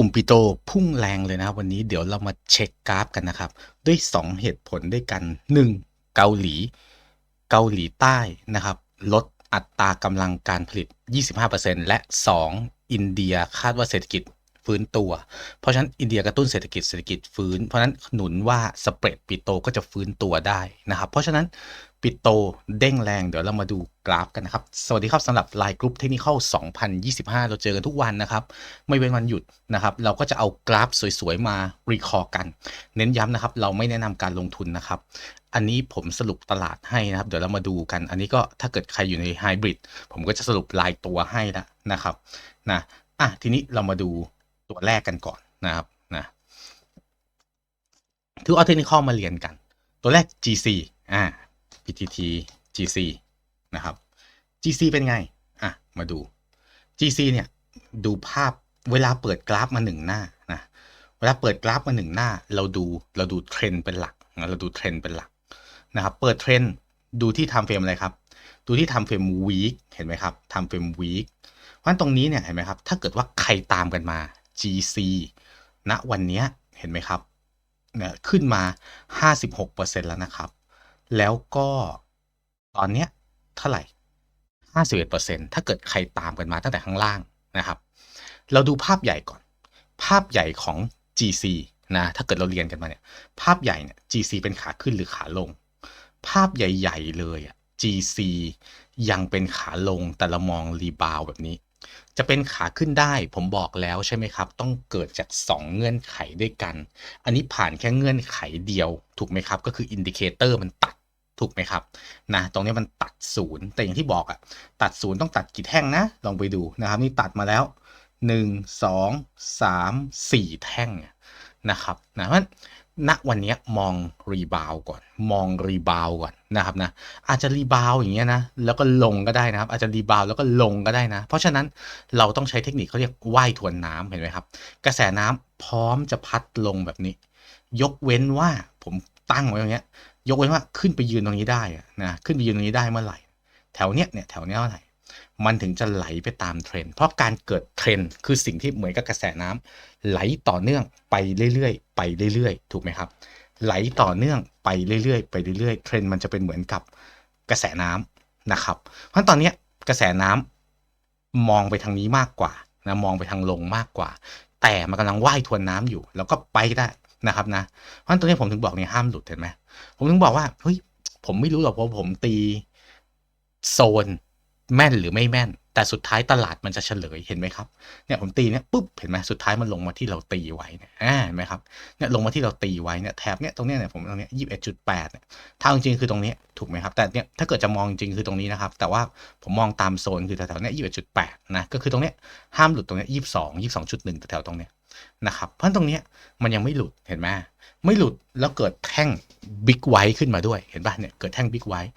กลุ่มปิโตพุ่งแรงเลยนะครับวันนี้เดี๋ยวเรามาเช็คกราฟกันนะครับ ด้วย 2 เหตุผลด้วยกัน 1. เกาหลี เกาหลีใต้นะครับ ลดอัตรากำลังการผลิต 25%และ 2. อินเดียคาดว่าเศรษฐกิจฟื้นตัว เพราะฉะนั้นอินเดียกระตุ้นเศรษฐกิจเศรษฐกิจฟื้น เพราะฉะนั้นหนุนว่าสเปรดปิโตก็จะฟื้นตัวได้นะครับ เพราะฉะนั้น ปิโตเด้งแรง เดี๋ยวเรามาดูกราฟกันนะครับ สวัสดีครับสำหรับไลน์กรุ๊ปเทคนิค2025 เราเจอกันทุกวันนะครับ ไม่เว้นวันหยุดนะครับ เราก็จะเอากราฟสวยๆ มารีคอร์กัน เน้นย้ำนะครับ เราไม่แนะนำการลงทุนนะครับ อันนี้ผมสรุปตลาดให้นะครับ เดี๋ยวเรามาดูกัน อันนี้ก็ถ้าเกิดใครอยู่ในไฮบริดผมก็จะสรุปรายตัวให้ล้วนะครับนะอะทีนี้เรามาดูตัวแรกกันก่อนนะครับนะทุกเอาเทคนิคมาเรียนกัน ตัวแรก GC อ่า PTT GC นะครับ GC เป็นไง อะ มาดู GC เนี่ย ดูภาพเวลาเปิดกราฟมาหนึ่งหน้านะเวลาเปิดกราฟมาหนึ่งหน้า เราดูเราดูเทรนเป็นหลักนะเราดูเทรนเป็นหลักนะครับ เปิดเทรนดูที่ทำเฟรมอะไรครับ ดูที่ทำเฟรมวีคเห็นไหมครับทำเฟรมวีคเพราะนั้นตรงนี้เนี่ยเห็นไหมครับ ถ้าเกิดว่าใครตามกันมา GC ณวันนี้เห็นไหมครับเนี่ยขึ้นมา 56%แล้วนะครับ แล้วก็ตอนเนี้ยเท่าไหร่ 51%ถ้าเกิดใครตามกันมาตั้งแต่ข้างล่างนะครับ เราดูภาพใหญ่ก่อน ภาพใหญ่ของ GC นะ ถ้าเกิดเราเรียนกันมาเนี่ย ภาพใหญ่เนี่ย GC เป็นขาขึ้นหรือขาลง ภาพใหญ่ๆเลยอะ GC ยังเป็นขาลงแต่เรามองรีบาวแบบนี้ จะเป็นขาขึ้นได้ผมบอกแล้วใช่ไหมครับ ต้องเกิดจาก 2 เงื่อนไขด้วยกัน อันนี้ผ่านแค่เงื่อนไขเดียวถูกไหมครับ ก็คืออินดิเคเตอร์มันตัด ถูกไหมครับนะตรงนี้มันตัดศูนย์แต่อย่างที่บอกอะตัดศูนย์ต้องตัดกี่แท่งนะ ลองไปดูนะครับนี่ตัดมาแล้ว 1 2 3 4 แท่งนะครับนะเพราะณวันนี้มองรีบาวก่อน มองรีบาวก่อนนะครับนะอาจจะรีบาวอย่างเงี้ยนะแล้วก็ลงก็ได้นะครับ อาจจะรีบาวแล้วก็ลงก็ได้นะ เพราะฉะนั้นเราต้องใช้เทคนิคเขาเรียกว่ายทวนน้ำเห็นไหมครับ กระแสน้ำพร้อมจะพัดลงแบบนี้ ยกเว้นว่าผมตั้งไว้อย่างเงี้ย ยกเว้นว่าขึ้นไปยืนตรงนี้ได้นะขึ้นไปยืนตรงนี้ได้เมื่อไหร่ แถวเนี้ยเนี่ยแถวเนี้ยเมื่อไหร่มันถึงจะไหลไปตามเทรนเพราะการเกิดเทรนคือสิ่งที่เหมือนกับกระแสน้ำไหลต่อเนื่องไปเรื่อยๆ ไปเรื่อยๆ ถูกไหมครับ ไหลต่อเนื่องไปเรื่อยๆ ไปเรื่อยๆ เทรนมันจะเป็นเหมือนกับกระแสน้ำนะครับ เพราะตอนนี้กระแสน้ำมองไปทางนี้มากกว่านะมองไปทางลงมากกว่า แต่มันกำลังว่ายทวนน้ำอยู่ แล้วก็ไปได้ นะครับนะเพราะฉะนั้นตรงนี้ผมถึงบอกเนี่ยห้ามหลุดเห็นไหมผมถึงบอกว่าเฮ้ยผมไม่รู้หรอกว่าผมตีโซนแม่นหรือไม่แม่น แต่สุดท้ายตลาดมันจะเฉลยเห็นไหมครับเนี่ยผมตีเนี่ยปุ๊บเห็นไหมสุดท้ายมันลงมาที่เราตีไว้เนี่ยเห็นไหมครับเนี่ยลงมาที่เราตีไว้เนี่ยแถบเนี่ยตรงเนี้ยเนี่ยผมตรงเนี้ยยี่สิบเอ็ดจุดแปดเนี่ยถ้าจริงๆคือตรงนี้ถูกไหมครับแต่เนี่ยถ้าเกิดจะมองจริงคือตรงนี้นะครับ แต่ว่าผมมองตามโซนคือแถวๆเนี้ยยี่สิบเอ็ดจุดแปดนะก็คือตรงเนี้ยห้ามหลุดตรงเนี้ยยี่สิบสองยี่สิบสองจุดหนึ่งแถวๆตรงเนี้ย นะครับเพราะตรงนี้มันยังไม่หลุดเห็นไหมไม่หลุดแล้วเกิดแท่งบิ๊กไวท์ขึ้นมาด้วยเห็นป่ะเนี่ยเกิดแท่งบิ๊กไวท์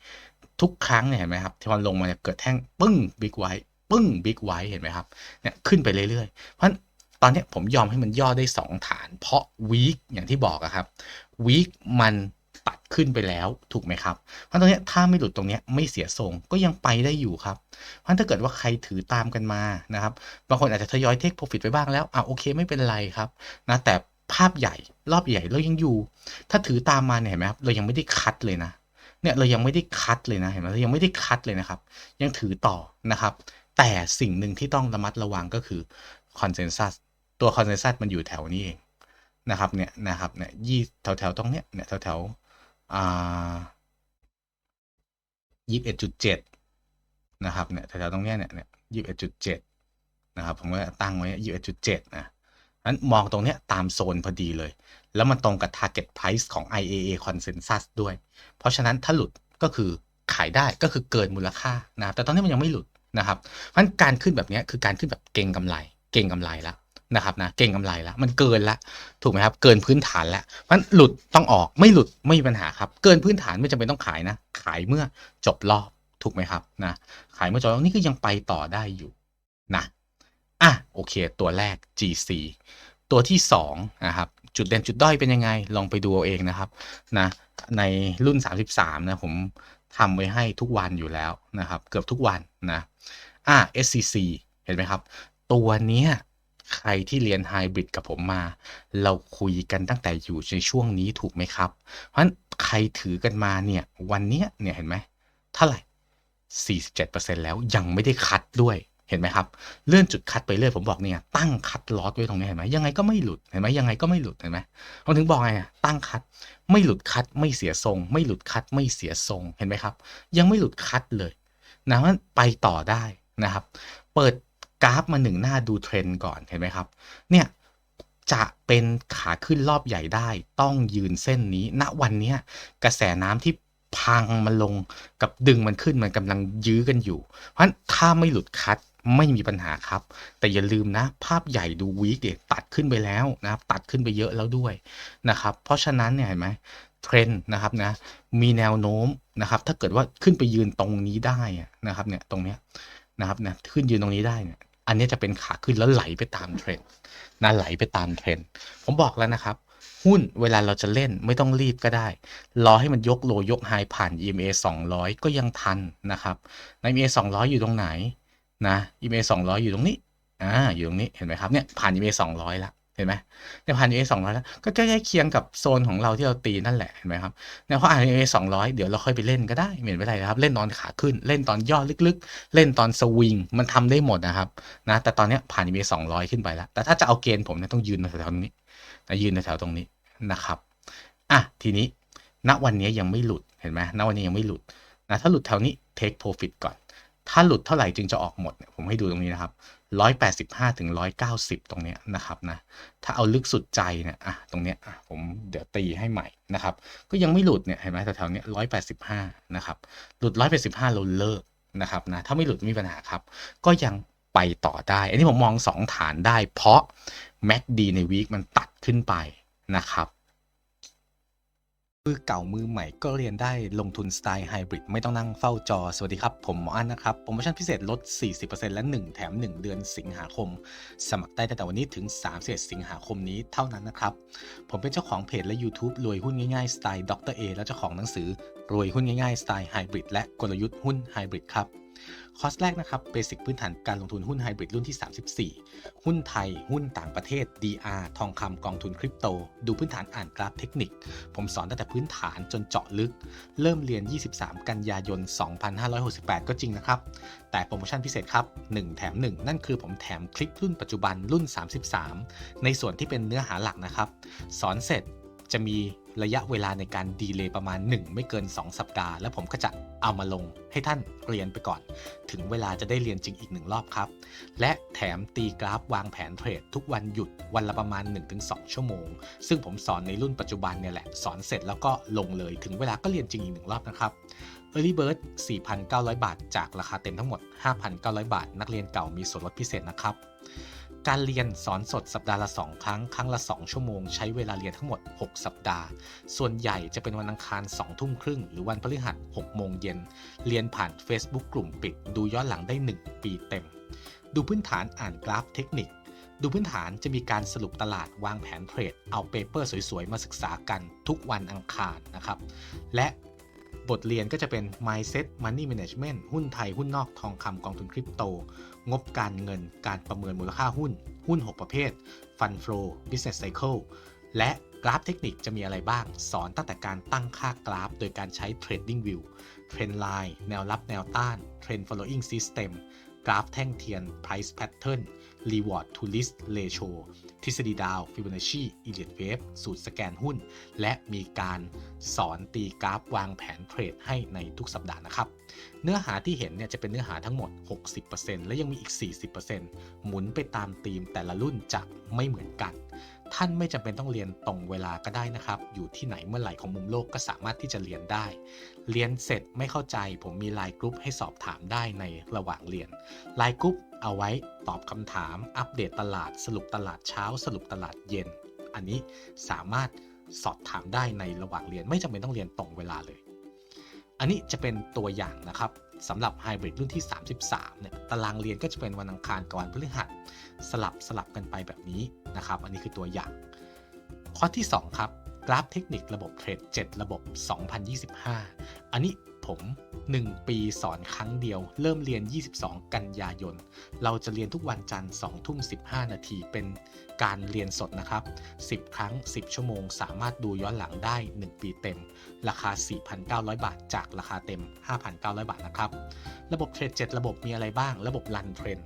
ทุกครั้งเนี่ยเห็นไหมครับที่มันลงมาเนี่ยเกิดแท่งปึ้งบิ๊กไวท์ปึ้งบิ๊กไวท์เห็นไหมครับเนี่ยขึ้นไปเรื่อยๆ เพราะตอนนี้ผมยอมให้มันย่อได้ 2 ฐาน เพราะวีคอย่างที่บอกอะครับวีคมัน ตัดขึ้นไปแล้วถูกไหมครับเพราะตรงนี้ถ้าไม่หลุดตรงนี้ไม่เสียทรงก็ยังไปได้อยู่ครับเพราะถ้าเกิดว่าใครถือตามกันมานะครับบางคนอาจจะทยอยเทคโปรฟิตไปบ้างแล้วอะโอเคไม่เป็นไรครับนะแต่ภาพใหญ่รอบใหญ่เรายังอยู่ ถ้าถือตามมาเนี่ยเห็นไหมครับเรายังไม่ได้คัดเลยนะเนี่ยเรายังไม่ได้คัดเลยนะเห็นไหมเรายังไม่ได้คัดเลยนะครับ ยังถือต่อนะครับ แต่สิ่งหนึ่งที่ต้องระมัดระวังก็คือคอนเซนแซสตัวคอนเซนแซสมันอยู่แถวนี้เองนะครับเนี่ยนะครับเนี่ยยี่แถวแถวตรงเนี้ยเนี่ยแถวแถว ยี่สิบเอ็ดจุดเจ็ดนะครับเนี่ยแถวแถวตรงเนี้ยเนี่ยยี่สิบเอ็ดจุดเจ็ดนะครับผมก็ตั้งไว้ยี่สิบเอ็ดจุดเจ็ดนะนั้นมองตรงเนี้ยตามโซนพอดีเลย แล้วมันตรงกับ target price ของ IAA consensus ด้วย เพราะฉะนั้นถ้าหลุดก็คือขายได้ก็คือเกินมูลค่านะครับแต่ตอนนี้มันยังไม่หลุดนะครับเพราะฉะนั้นการขึ้นแบบนี้คือการขึ้นแบบเก่งกำไร เก่งกำไรแล้ว นะครับนะเก่งกำไรแล้วมันเกินละถูกไหมครับ เกินพื้นฐานแล้วเพราะมันหลุดต้องออกไม่หลุดไม่มีปัญหาครับ เกินพื้นฐานไม่จำเป็นต้องขายนะ ขายเมื่อจบรอบถูกไหมครับนะขายเมื่อจบรอบนี่คือยังไปต่อได้อยู่นะอะโอเค ตัวแรก GC ตัวที่2นะครับจุดเด่นจุดด้อยเป็นยังไง ลองไปดูเอาเองนะครับนะในรุ่น 33 นะผมทำไว้ให้ทุกวันอยู่แล้วนะครับ เกือบทุกวันนะอ่า SCC เห็นไหมครับ ตัวเนี้ย ใครที่เรียนไฮบริดกับผมมา เราคุยกันตั้งแต่อยู่ในช่วงนี้ถูกไหมครับ เพราะฉะนั้นใครถือกันมาเนี่ยวันเนี้ยเนี่ยเห็นไหมเท่าไหร่ 47%แล้วยังไม่ได้คัดด้วยเห็นไหมครับเลื่อนจุดคัดไปเรื่อยผมบอกเนี่ยตั้งคัดลอสไว้ตรงนี้เห็นไหมยังไงก็ไม่หลุดเห็นไหมยังไงก็ไม่หลุดเห็นไหมผมถึงบอกไงอะตั้งคัดไม่หลุดคัดไม่เสียทรง ไม่หลุดคัดไม่เสียทรงเห็นไหมครับ ยังไม่หลุดคัดเลยนะมันไปต่อได้นะครับ เปิด กราฟมาหนึ่งหน้าดูเทรนด์ก่อนเห็นไหมครับ เนี่ยจะเป็นขาขึ้นรอบใหญ่ได้ ต้องยืนเส้นนี้ ณวันนี้กระแสน้ำที่พังมันลงกับดึงมันขึ้นมันกำลังยื้อกันอยู่ เพราะฉะนั้นถ้าไม่หลุดคัดไม่มีปัญหาครับ แต่อย่าลืมนะ ภาพใหญ่ดูวีคเดี๋ยตัดขึ้นไปแล้วนะครับ ตัดขึ้นไปเยอะแล้วด้วยนะครับ เพราะฉะนั้นเนี่ยเห็นไหมเทรนด์นะครับนะ มีแนวโน้มนะครับ ถ้าเกิดว่าขึ้นไปยืนตรงนี้ได้นะครับเนี่ยตรงเนี้ยนะครับเนะขึ้นยืนตรงนี้ได้เนี่ย อันนี้จะเป็นขาขึ้นแล้วไหลไปตามเทรนด์นะไหลไปตามเทรนด์ผมบอกแล้วนะครับ หุ้นเวลาเราจะเล่นไม่ต้องรีบก็ได้ รอให้มันยกโลยกไฮผ่าน EMA 200 ก็ยังทันนะครับใน EMA 200 อยู่ตรงไหนนะ EMA 200 อยู่ตรงนี้อ่าอยู่ตรงนี้เห็นไหมครับเนี่ยผ่าน EMA 200แล้ว ห็นไหมเนี่ยผ่าน EMA 200แล้วก็ใกล้เคียงกับโซนของเราที่เราตีนั่นแหละเห็นไหมครับเนี่ยพออ่าน EMA 200 เดี๋ยวเราค่อยไปเล่นก็ได้ไม่เห็นเป็นไรนะครับ เล่นตอนขาขึ้นเล่นตอนย่อลึกๆ เล่นตอนสวิงมันทำได้หมดนะครับนะแต่ตอนนี้ผ่าน EMA 200 ขึ้นไปแล้ว แต่ถ้าจะเอาเกณฑ์ผมเนี่ยต้องยืนแถวตรงนี้นะยืนแถวตรงนี้นะครับอะทีนี้ณวันนี้ยังไม่หลุดเห็นไหมณวันนี้ยังไม่หลุดนะถ้าหลุดแถวนี้ take profit ก่อน ถ้าหลุดเท่าไหร่จึงจะออกหมดเนี่ยผมให้ดูตรงนี้นะครับร้อยแปดสิบห้าถึงร้อยเก้าสิบตรงเนี้ยนะครับนะ ถ้าเอาลึกสุดใจเนี่ยอะตรงเนี้ยอะผมเดี๋ยวตีให้ใหม่นะครับ ก็ยังไม่หลุดเนี่ยเห็นไหมแถวๆเนี้ยร้อยแปดสิบห้านะครับ หลุดร้อยแปดสิบห้าเราเลิกนะครับนะ ถ้าไม่หลุดไม่มีปัญหาครับ ก็ยังไปต่อได้ อันนี้ผมมองสองฐานได้ เพราะ MACD ในวีคมันตัดขึ้นไปนะครับ มือเก่ามือใหม่ก็เรียนได้ลงทุนสไตล์ไฮบริดไม่ต้องนั่งเฝ้าจอ สวัสดีครับ ผมหมออันนะครับ โปรโมชั่นพิเศษลด 40%และ 1 แถม 1 เดือนสิงหาคม สมัครได้ตั้งแต่วันนี้ถึง 31 สิงหาคมนี้เท่านั้นนะครับ ผมเป็นเจ้าของเพจและ YouTube รวยหุ้นง่ายๆ สไตล์ดรเอและเจ้าของหนังสือ รวยหุ้นง่ายๆ สไตล์ไฮบริดและกลยุทธ์หุ้นไฮบริดครับ คอร์สแรกนะครับเบสิกพื้นฐานการลงทุนหุ้นไฮบริดรุ่นที่ 34 หุ้นไทย หุ้นต่างประเทศ DR ทองคำกองทุนคริปโต ดูพื้นฐานอ่านกราฟเทคนิค ผมสอนตั้งแต่พื้นฐานจนเจาะลึก เริ่มเรียน 23 กันยายน 2568 ก็จริงนะครับ แต่โปรโมชั่นพิเศษครับ 1 แถม 1 นั่นคือผมแถมคลิปรุ่นปัจจุบันรุ่น 33 ในส่วนที่เป็นเนื้อหาหลักนะครับ สอนเสร็จ จะมีระยะเวลาในการดีเลย์ประมาณ 1 ไม่เกิน 2 สัปดาห์ แล้วผมก็จะเอามาลงให้ท่านเรียนไปก่อน ถึงเวลาจะได้เรียนจริงอีกหนึ่งรอบครับ และแถมตีกราฟวางแผนเทรดทุกวันหยุดวันละประมาณ 1-2 ชั่วโมง ซึ่งผมสอนในรุ่นปัจจุบันเนี่ยแหละ สอนเสร็จแล้วก็ลงเลยถึงเวลาก็เรียนจริงอีกหนึ่งรอบนะครับ Early Bird 4,900 บาท จากราคาเต็มทั้งหมด 5,900 บาท นักเรียนเก่ามีส่วนลดพิเศษนะครับ การเรียนสอนสดสัปดาห์ละ 2 ครั้ง ครั้งละ 2 ชั่วโมง ใช้เวลาเรียนทั้งหมด 6 สัปดาห์ ส่วนใหญ่จะเป็นวันอังคาร 2 ทุ่มครึ่ง หรือวันพฤหัส6โมงเย็น เรียนผ่าน Facebook กลุ่มปิด ดูย้อนหลังได้ 1 ปีเต็ม ดูพื้นฐานอ่านกราฟเทคนิค ดูพื้นฐานจะมีการสรุปตลาดวางแผนเทรด เอาเปเปอร์สวยๆ มาศึกษากันทุกวันอังคารนะครับ และ บทเรียนก็จะเป็น mindset money management หุ้นไทย หุ้นนอก ทองคำกองทุนคริปโต งบการเงิน การประเมินมูลค่าหุ้น หุ้น 6 ประเภท Fund Flow Business Cycle และกราฟเทคนิคจะมีอะไรบ้าง สอนตั้งแต่การตั้งค่ากราฟ โดยการใช้ Trading View Trend Line แนวรับแนวต้าน Trend Following System กราฟแท่งเทียน Price Pattern Reward to Risk Ratio ทฤษฎีดาว Fibonacci Elliott Wave สูตรสแกนหุ้น และมีการสอนตีกราฟวางแผนเทรดให้ในทุกสัปดาห์นะครับ เนื้อหาที่เห็นเนี่ยจะเป็นเนื้อหาทั้งหมด 60%และยังมีอีก 40%หมุนไปตามธีมแต่ละรุ่นจะไม่เหมือนกัน ท่านไม่จำเป็นต้องเรียนตรงเวลาก็ได้นะครับ อยู่ที่ไหนเมื่อไหร่ของมุมโลกก็สามารถที่จะเรียนได้ เรียนเสร็จไม่เข้าใจผมมีไลน์กรุ๊ปให้สอบถามได้ในระหว่างเรียนไลน์กรุ๊ป เอาไว้ตอบคำถาม อัปเดตตลาด สรุปตลาดเช้า สรุปตลาดเย็น อันนี้สามารถสอบถามได้ในระหว่างเรียนไม่จำเป็นต้องเรียนตรงเวลาเลย อันนี้จะเป็นตัวอย่างนะครับสำหรับไฮบริดรุ่นที่ 33 เนี่ย ตารางเรียนก็จะเป็นวันอังคารกับวันพฤหัส สลับสลับกันไปแบบนี้นะครับ อันนี้คือตัวอย่าง ข้อที่ 2 ครับ กราฟเทคนิคระบบเทรด 7 ระบบ 2025 อันนี้ ผม 1 ปีสอนครั้งเดียว เริ่มเรียน 22 กันยายน เราจะเรียนทุกวันจันทร์2ทุ่ม 15 นาที เป็นการเรียนสดนะครับ 10 ครั้ง 10 ชั่วโมง สามารถดูย้อนหลังได้ 1 ปีเต็ม ราคา 4,900 บาท จากราคาเต็ม 5,900 บาทนะครับ ระบบเทรด7ระบบมีอะไรบ้าง ระบบรันเทรน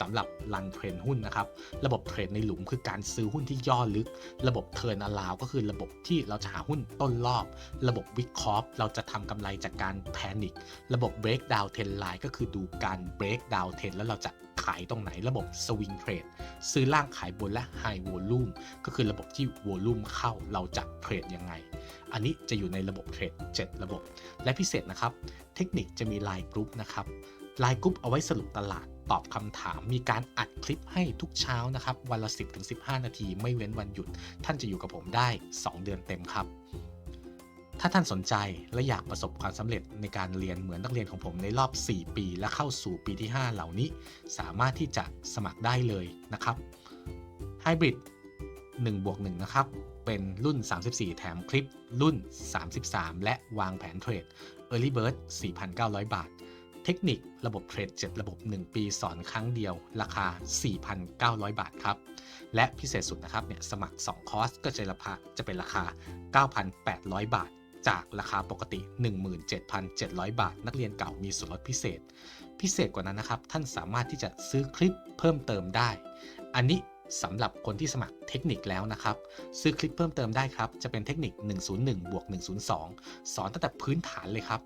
สำหรับรันเทรนหุ้นนะครับ ระบบเทรดในหลุมคือการซื้อหุ้นที่ย่อลึก ระบบเทิร์นอลาวก็คือระบบที่เราจะหาหุ้นต้นรอบ ระบบวิเคราะห์เราจะทำกำไรจากการแพนิคระบบ break down trend line ก็คือดูการ break down trend แล้วเราจะขายตรงไหนระบบ swing trade ซื้อล่างขายบนและ high volume ก็คือระบบที่ volume เข้าเราจะเทรดยังไง อันนี้จะอยู่ในระบบเทรด7 ระบบ และพิเศษนะครับ เทคนิคจะมีไลน์กรุ๊ปนะครับไลน์กรุ๊ปเอาไว้สรุปตลาด ตอบคำถาม มีการอัดคลิปให้ทุกเช้านะครับ วันละ 10-15 นาที ไม่เว้นวันหยุด ท่านจะอยู่กับผมได้ 2 เดือนเต็มครับ ถ้าท่านสนใจและอยากประสบความสำเร็จในการเรียนเหมือนนักเรียนของผมในรอบ 4 ปี และเข้าสู่ปีที่ 5 เหล่านี้ สามารถที่จะสมัครได้เลยนะครับ Hybrid 1บวก1นะครับ เป็นรุ่น 34 แถมคลิป รุ่น 33 และวางแผนเทรด Early Bird 4,900 บาท เทคนิคระบบเทรด7ระบบ 1 ปีสอนครั้งเดียว ราคา 4,900 บาทครับ และพิเศษสุดนะครับเนี่ยสมัคร 2 คอร์สก็จะราคาจะเป็นราคา 9,800 บาท จากราคาปกติ 17,700 บาท นักเรียนเก่ามีส่วนลดพิเศษ พิเศษกว่านั้นนะครับ ท่านสามารถที่จะซื้อคลิปเพิ่มเติมได้ อันนี้สำหรับคนที่สมัครเทคนิคแล้วนะครับ ซื้อคลิปเพิ่มเติมได้ครับ จะเป็นเทคนิค 101บวก102 สอนตั้งแต่พื้นฐานเลยครับ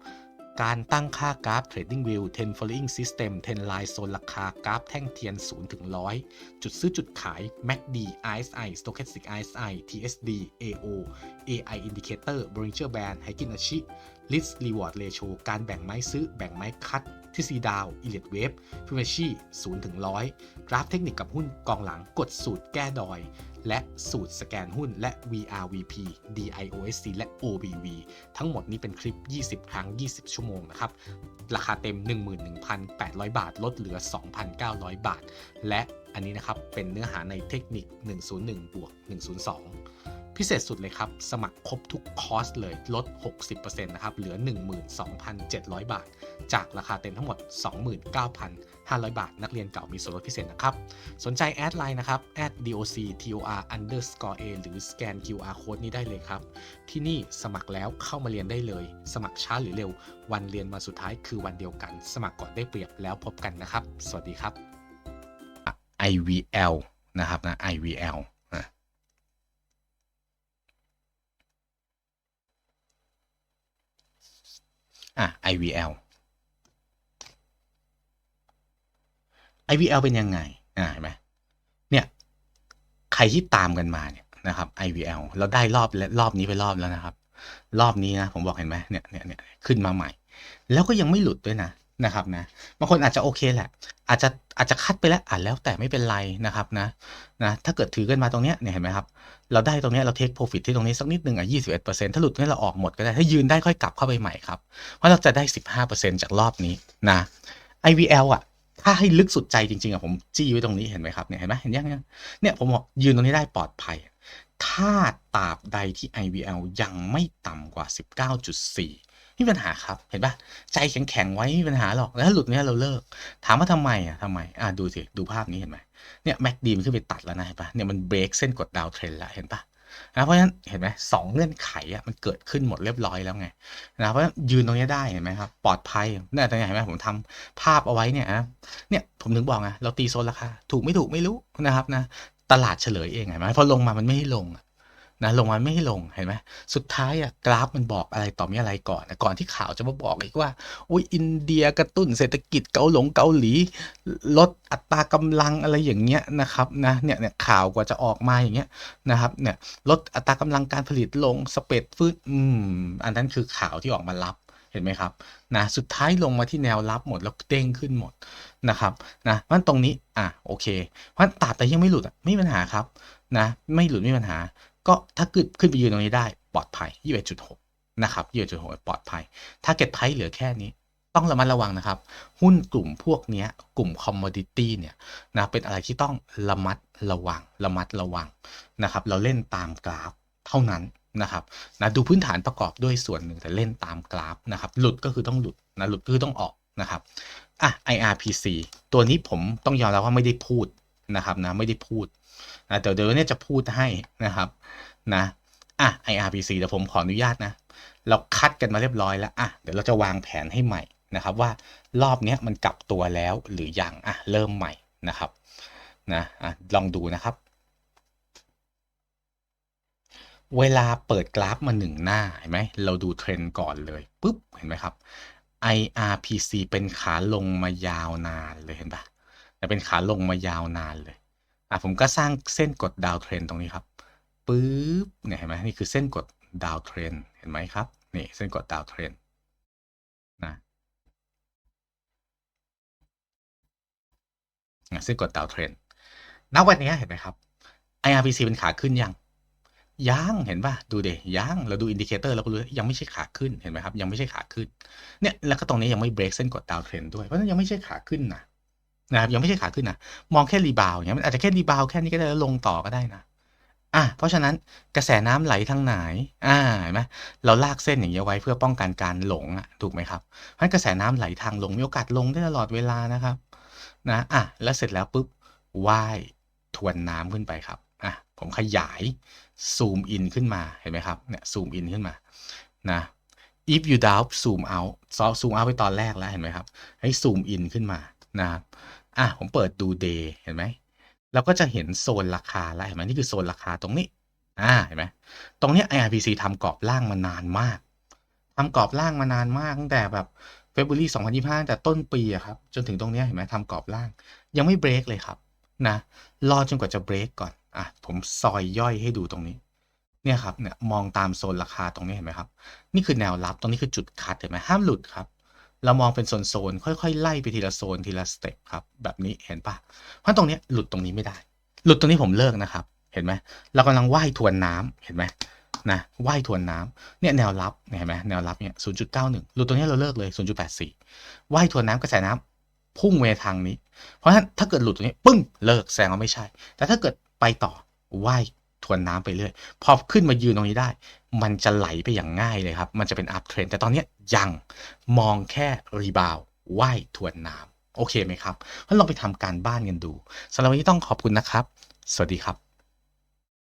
การตั้งค่ากราฟ Trading View 10 Following System 10 Line โซนราคากราฟแท่งเทียน 0 ถึง 100 จุดซื้อจุดขาย MACD RSI Stochastic RSI TSD AO AI Indicator Bollinger Band Heikin Ashi Risk Reward Ratio การแบ่งไม้ซื้อแบ่งไม้คัดทฤษฎีดาว e l i t Wave Fibonacci 0ถึง100กราฟเทคนิคกับหุ้นกองหลังกดสูตรแก้ดอย และสูตรสแกนหุ้นและ VRVP DIOSC และ OBV ทั้งหมดนี้เป็นคลิป 20 ครั้ง 20 ชั่วโมงนะครับ ราคาเต็ม 11,800 บาท ลดเหลือ 2,900 บาท และอันนี้นะครับ เป็นเนื้อหาในเทคนิค 101 บวก 102พิเศษสุดเลยครับ สมัครครบทุกคอร์สเลยลด 60%นะครับ เหลือ 12,700 บาท จากราคาเต็มทั้งหมด 500 บาท นักเรียนเก่ามีส่วนลดพิเศษนะครับ สนใจแอดไลน์นะครับ doc tor underscore a หรือสแกน QR code นี้ได้เลยครับ ที่นี่สมัครแล้วเข้ามาเรียนได้เลย สมัครช้าหรือเร็ว วันเรียนวันสุดท้ายคือวันเดียวกัน สมัครก่อนได้เปรียบแล้วพบกันนะครับ สวัสดีครับ IVL นะครับนะ IVL นะอะ IVL IVL เป็นยังไงอ่าเห็นไหมเนี่ยใครที่ตามกันมาเนี่ยนะครับ IVL เราได้รอบและรอบนี้ไปรอบแล้วนะครับ รอบนี้นะผมบอกเห็นไหมเนี่ยเนี่ยเนี่ยขึ้นมาใหม่ แล้วก็ยังไม่หลุดด้วยนะนะครับนะบางคนอาจจะโอเคแหละ อาจจะอาจจะคัดไปแล้วอ่าแล้วแต่ไม่เป็นไรนะครับนะนะถ้าเกิดถือกันมาตรงเนี้ยเนี่ยเห็นไหมครับ เราได้ตรงเนี้ยเราเทคโปรฟิตที่ตรงนี้สักนิดหนึ่งอะยี่สิบเอ็ดเปอร์เซ็นต์ถ้าหลุดตรงนี้เราออกหมดก็ได้ ถ้ายืนได้ค่อยกลับเข้าไปใหม่ครับ เพราะเราจะได้สิบห้าเปอร์เซ็นต์จากรอบนี้นะ IVL อะ ถ้าให้ลึกสุดใจจริงๆอะผมจี้ไว้ตรงนี้เห็นไหมครับเนี่ยเห็นไหมเห็นยังเนี่ยผมบอกยืนตรงนี้ได้ปลอดภัย ถ้าตราบใดที่ IVL ยังไม่ต่ำกว่า 19.4ไม่มีปัญหาครับ เห็นปะใจแข็งๆไว้ไม่มีปัญหาหรอก แล้วถ้าหลุดเนี้ยเราเลิก ถามว่าทำไมอะทำไม อะดูสิ ดูภาพนี้เห็นไหมเนี่ยแม็กดีมันขึ้นไปตัดแล้วนะ เห็นปะเนี่ยมันเบรกเส้นกดดาวเทรนแล้ว เห็นปะ นะเพราะฉะนั้นเห็นไหมสองเงื่อนไขอะมันเกิดขึ้นหมดเรียบร้อยแล้วไงนะเพราะฉะนั้นยืนตรงนี้ได้เห็นไหมครับปลอดภัยเนี่ยตรงนี้เห็นไหมผมทำภาพเอาไว้เนี่ยนะเนี่ยผมถึงบอกไงเราตีโซนราคาถูกไม่ถูกไม่รู้นะครับนะตลาดเฉลยเองเห็นไหมพอลงมามันไม่ให้ลง นะลงมาไม่ให้ลงเห็นไหมสุดท้ายอะกราฟมันบอกอะไรต่อมีอะไรก่อนนะก่อนที่ข่าวจะมาบอกอีกว่าอุ้ยอินเดียกระตุ้นเศรษฐกิจเกาหลงเกาหลี ลดอัตรากำลังอะไรอย่างเงี้ยนะครับนะเนี่ยเนี่ยข่าวกว่าจะออกมาอย่างเงี้ยนะครับเนี่ยลดอัตรากำลังการผลิตลงสเปดฟื้นอืมอันนั้นคือข่าวที่ออกมารับเห็นไหมครับนะสุดท้ายลงมาที่แนวรับหมดแล้วเด้งขึ้นหมดนะครับนะเพราะตรงนี้อะโอเคเพราะตัดแต่ยังไม่หลุดไม่มีปัญหาครับนะไม่หลุดไม่มีปัญหา ก็ถ้าขึ้นขึ้นไปยืนตรงนี้ได้ปลอดภัย 21.6 นะครับ 21.6 ปลอดภัย ถ้าเก็ตไพเหลือแค่นี้ ต้องระมัดระวังนะครับ หุ้นกลุ่มพวกนี้กลุ่มคอมมอดิตี้เนี่ยนะเป็นอะไรที่ต้องระมัดระวัง ระมัดระวังนะครับ เราเล่นตามกราฟเท่านั้นนะครับนะดูพื้นฐานประกอบด้วยส่วนหนึ่งแต่เล่นตามกราฟนะครับ หลุดก็คือต้องหลุดนะหลุดก็คือต้องออกนะครับอะ IRPC ตัวนี้ผมต้องยอมรับว่าไม่ได้พูดนะครับนะไม่ได้พูด นะเดี๋ยวเดี๋ยวเนี่ยจะพูดให้นะครับนะอะ IRPC เดี๋ยวผมขออนุญาตนะ เราคัดกันมาเรียบร้อยแล้วอะเดี๋ยวเราจะวางแผนให้ใหม่นะครับว่ารอบเนี้ยมันกลับตัวแล้วหรือยังอะเริ่มใหม่นะครับนะอะลองดูนะครับ เวลาเปิดกราฟมาหนึ่งหน้าเห็นไหมเราดูเทรนด์ก่อนเลยปุ๊บเห็นไหมครับ IRPC เป็นขาลงมายาวนานเลยเห็นปะแต่เป็นขาลงมายาวนานเลย อะผมก็สร้างเส้นกดดาวเทรนตรงนี้ครับปุ๊บเนี่ยเห็นไหมนี่คือเส้นกดดาวเทรนเห็นไหมครับนี่เส้นกดดาวเทรนนะเส้นกดดาวเทรนณวันนี้เห็นไหมครับ IRPC เป็นขาขึ้นยังยังเห็นป่ะดูเดยังเราดูอินดิเคเตอร์เราก็รู้ยังไม่ใช่ขาขึ้นเห็นไหมครับยังไม่ใช่ขาขึ้นเนี่ยแล้วก็ตรงนี้ยังไม่เบรกเส้นกดดาวเทรนด้วยเพราะนั้นยังไม่ใช่ขาขึ้นนะ นะครับยังไม่ใช่ขาขึ้นนะมองแค่รีบาวอย่างเงี้ยมันอาจจะแค่รีบาวแค่นี้ก็ได้แล้วลงต่อก็ได้นะอะเพราะฉะนั้นกระแสน้ำไหลทางไหนอ่าเห็นไหมเราลากเส้นอย่างเงี้ยไว้เพื่อป้องกันการหลงอะถูกไหมครับเพราะฉะนั้นกระแสน้ำไหลทางลงมีโอกาสลงได้ตลอดเวลานะครับนะอะแล้วเสร็จแล้วปุ๊บว่ายทวนน้ำขึ้นไปครับอะผมขยายซูมอินขึ้นมาเห็นไหมครับเนี่ยซูมอินขึ้นมานะ if you doubt zoom out ซอซูมเอาไปตอนแรกแล้วเห็นไหมครับให้ซูมอินขึ้นมา นะครับอะผมเปิดดู day เห็นไหมเราก็จะเห็นโซนราคาแล้วเห็นไหมนี่คือโซนราคาตรงนี้อ่าเห็นไหมตรงนี้ IRPC ทำกรอบล่างมานานมากทำกรอบล่างมานานมากตั้งแต่แบบเฟบรุรี2025ตั้งแต่ต้นปีอะครับ จนถึงตรงนี้เห็นไหมทำกรอบล่าง ยังไม่เบรกเลยครับนะรอจนกว่าจะเบรกก่อนอะผมซอยย่อยให้ดูตรงนี้ เนี่ยครับเนี่ยมองตามโซนราคาตรงนี้เห็นไหมครับ นี่คือแนวรับตรงนี้คือจุดคัดเห็นไหมห้ามหลุดครับ เรามองเป็นโซนๆค่อยๆ ไล่ไปทีละโซนทีละสเต็ปครับแบบนี้เห็นปะเพราะตรงนี้หลุดตรงนี้ไม่ได้ หลุดตรงนี้ผมเลิกนะครับ เห็นไหมเรากำลังว่ายทวนน้ำเห็นไหมนะว่ายทวนน้ำเนี่ยแนวรับเห็นไหมแนวรับเนี่ย0.91หลุดตรงนี้เราเลิกเลย0.84ว่ายทวนน้ำกระแสน้ำพุ่งไปทางนี้ เพราะฉะนั้นถ้าเกิดหลุดตรงนี้ปึ้งเลิกแสดงว่าไม่ใช่ แต่ถ้าเกิดไปต่อว่าย ทวนน้ำไปเรื่อยพอขึ้นมายืนตรงนี้ได้ มันจะไหลไปอย่างง่ายเลยครับ มันจะเป็นอัพเทรนแต่ตอนนี้ยังมองแค่รีบาวว่ายทวนน้ำโอเคไหมครับงั้นลองไปทำการบ้านกันดูสำหรับวันนี้ต้องขอบคุณนะครับ สวัสดีครับ